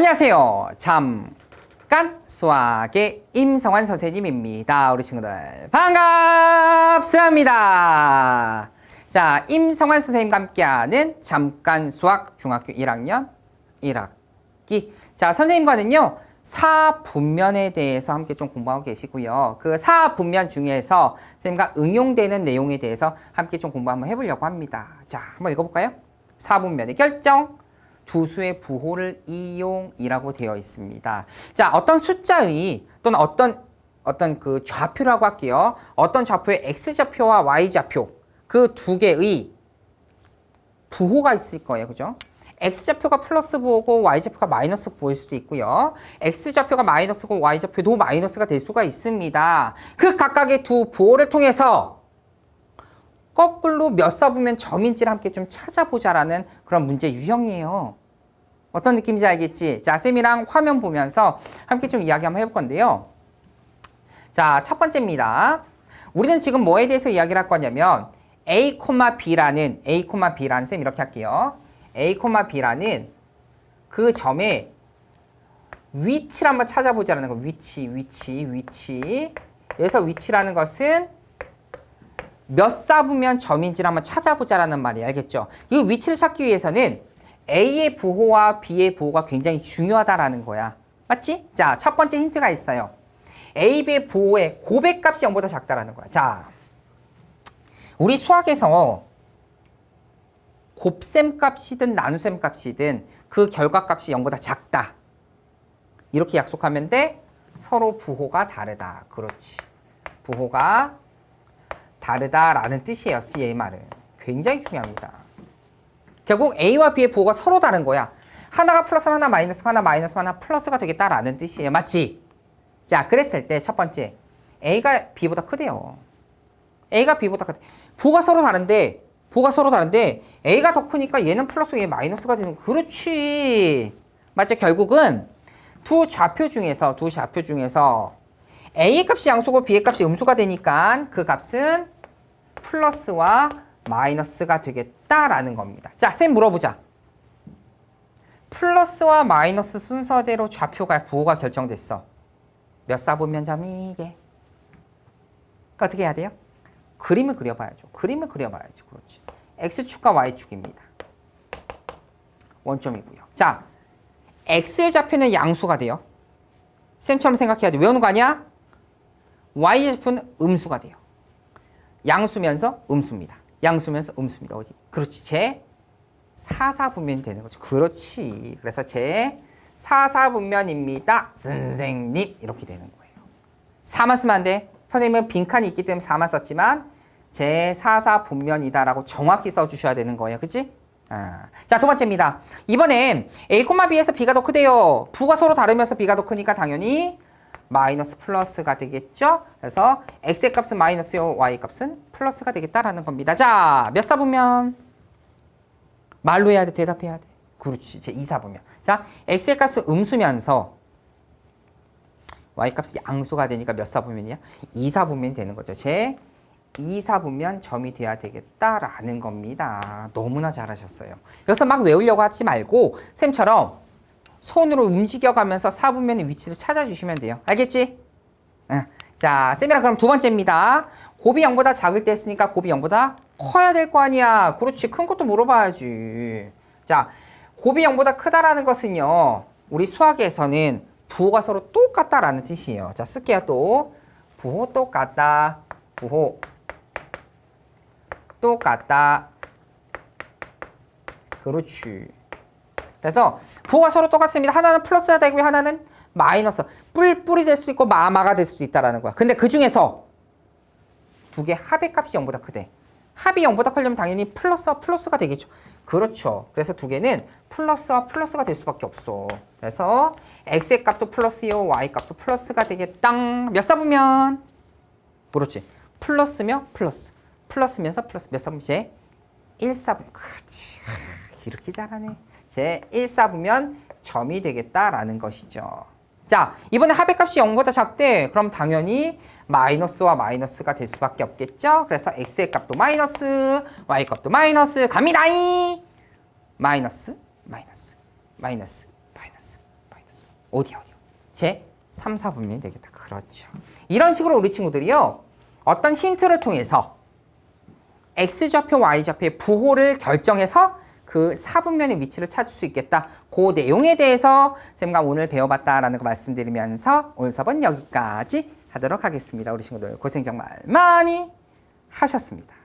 안녕하세요. 잠깐 수학의 임성환 선생님입니다. 우리 친구들 반갑습니다. 자, 임성환 선생님과 함께하는 잠깐 수학 중학교 1학년 1학기. 자, 선생님과는요. 사분면에 대해서 함께 좀 공부하고 계시고요. 그 사분면 중에서 선생님과 응용되는 내용에 대해서 함께 좀 공부 한번 해보려고 합니다. 자, 한번 읽어볼까요? 사분면의 결정, 두 수의 부호를 이용이라고 되어 있습니다. 자, 어떤 숫자의 또는 어떤 어떤 그 좌표라고 할게요. 어떤 좌표의 x 좌표와 y 좌표 그 두 개의 부호가 있을 거예요. 그죠? x좌표가 플러스 부호고 y좌표가 마이너스 부호일 수도 있고요. x좌표가 마이너스고 y좌표도 마이너스가 될 수가 있습니다. 그 각각의 두 부호를 통해서 거꾸로 몇 사보면 점인지를 함께 좀 찾아보자라는 그런 문제 유형이에요. 어떤 느낌인지 알겠지? 자, 쌤이랑 화면 보면서 함께 좀 이야기 한번 해볼 건데요. 자, 첫 번째입니다. 우리는 지금 뭐에 대해서 이야기를 할 거냐면 a, b라는 a, b라는 쌤 이렇게 할게요. a, b라는 그 점의 위치를 한번 찾아보자라는 거. 위치, 위치, 위치. 여기서 위치라는 것은 몇 사부면 점인지를 한번 찾아보자라는 말이 알겠죠? 이 위치를 찾기 위해서는 A의 부호와 B의 부호가 굉장히 중요하다라는 거야. 맞지? 자, 첫 번째 힌트가 있어요. A, B의 부호의 고백값이 0보다 작다라는 거야. 자, 우리 수학에서 곱셈 값이든 나눗셈 값이든 그 결과 값이 0보다 작다. 이렇게 약속하면 돼. 서로 부호가 다르다. 그렇지. 부호가 다르다라는 뜻이에요. C의 말은. 굉장히 중요합니다. 결국 A와 B의 부호가 서로 다른 거야. 하나가 플러스 하나 마이너스 하나 마이너스 하나 플러스가 되겠다라는 뜻이에요. 맞지? 자, 그랬을 때 첫 번째 A가 B보다 크대요. A가 B보다 크대. 부호가 서로 다른데 부호가 서로 다른데 A가 더 크니까 얘는 플러스 얘 마이너스가 되는 거. 그렇지. 맞죠? 결국은 두 좌표 중에서 두 좌표 중에서 A의 값이 양수고 B의 값이 음수가 되니까 그 값은 플러스와 마이너스가 되겠다라는 겁니다. 자, 쌤 물어보자. 플러스와 마이너스 순서대로 좌표가 부호가 결정됐어. 몇 사분면 점이게? 어떻게 해야 돼요? 그림을 그려봐야죠. 그림을 그려봐야죠. 그렇지. x축과 y축입니다. 원점이고요. 자, x의 좌표는 양수가 돼요. 쌤처럼 생각해야 돼. 외우는 거 아니야? y의 좌표는 음수가 돼요. 양수면서 음수입니다. 양수면서 음수입니다. 어디? 그렇지. 제 사사분면이 되는 거죠. 그렇지. 그래서 제 사사분면입니다. 선생님. 이렇게 되는 거예요. 4만 쓰면 안 돼. 선생님은 빈칸이 있기 때문에 4만 썼지만 제 사사분면이다라고 정확히 써주셔야 되는 거예요. 그치? 아. 자, 두 번째입니다. 이번엔 A, B에서 B가 더 크대요. 부가 서로 다르면서 B가 더 크니까 당연히 마이너스 플러스가 되겠죠? 그래서 x의 값은 마이너스요, y 값은 플러스가 되겠다라는 겁니다. 자, 몇 사분면? 말로 해야 돼, 대답해야 돼. 그렇지, 제 2사분면. 자, x의 값은 음수면서 y 값이 양수가 되니까 몇 사분면이야? 2사분면이 되는 거죠. 제 2사분면 점이 돼야 되겠다라는 겁니다. 너무나 잘하셨어요. 여기서 막 외우려고 하지 말고 쌤처럼 손으로 움직여가면서 사분면의 위치를 찾아주시면 돼요. 알겠지? 응. 자, 쌤이랑 그럼 두 번째입니다. 곱이 0보다 작을 때 했으니까 곱이 0보다 커야 될 거 아니야. 그렇지. 큰 것도 물어봐야지. 자, 곱이 0보다 크다라는 것은요. 우리 수학에서는 부호가 서로 똑같다라는 뜻이에요. 자, 쓸게요 또. 부호 똑같다. 부호 똑같다. 그렇지. 그래서 부호가 서로 똑같습니다. 하나는 플러스가 되고 하나는 마이너스. 뿔뿔이 될수 있고 마마가 될 수도 있다라는 거야. 근데 그 중에서 두 개 합의 값이 0보다 크대. 합이 0보다 크려면 당연히 플러스와 플러스가 되겠죠. 그렇죠. 그래서 두 개는 플러스와 플러스가 될 수밖에 없어. 그래서 x의 값도 플러스요, y 값도 플러스가 되겠다. 몇 사보면? 그렇지. 플러스며 플러스. 플러스면서 플러스. 몇 사보면? 제 1사분. 그렇지. 이렇게 잘하네. 제 1사부면 점이 되겠다라는 것이죠. 자, 이번에 합의값이 0보다 작대. 그럼 당연히 마이너스와 마이너스가 될 수밖에 없겠죠. 그래서 x의 값도 마이너스, y 값도 마이너스 갑니다. 마이너스, 마이너스, 마이너스, 마이너스, 마이너스. 어디 어디 제 3, 4분면이 되겠다. 그렇죠. 이런 식으로 우리 친구들이요. 어떤 힌트를 통해서 X좌표, Y좌표의 부호를 결정해서 그 4분면의 위치를 찾을 수 있겠다. 그 내용에 대해서 쌤과 오늘 배워봤다라는 거 말씀드리면서 오늘 수업은 여기까지 하도록 하겠습니다. 우리 친구들 고생 정말 많이 하셨습니다.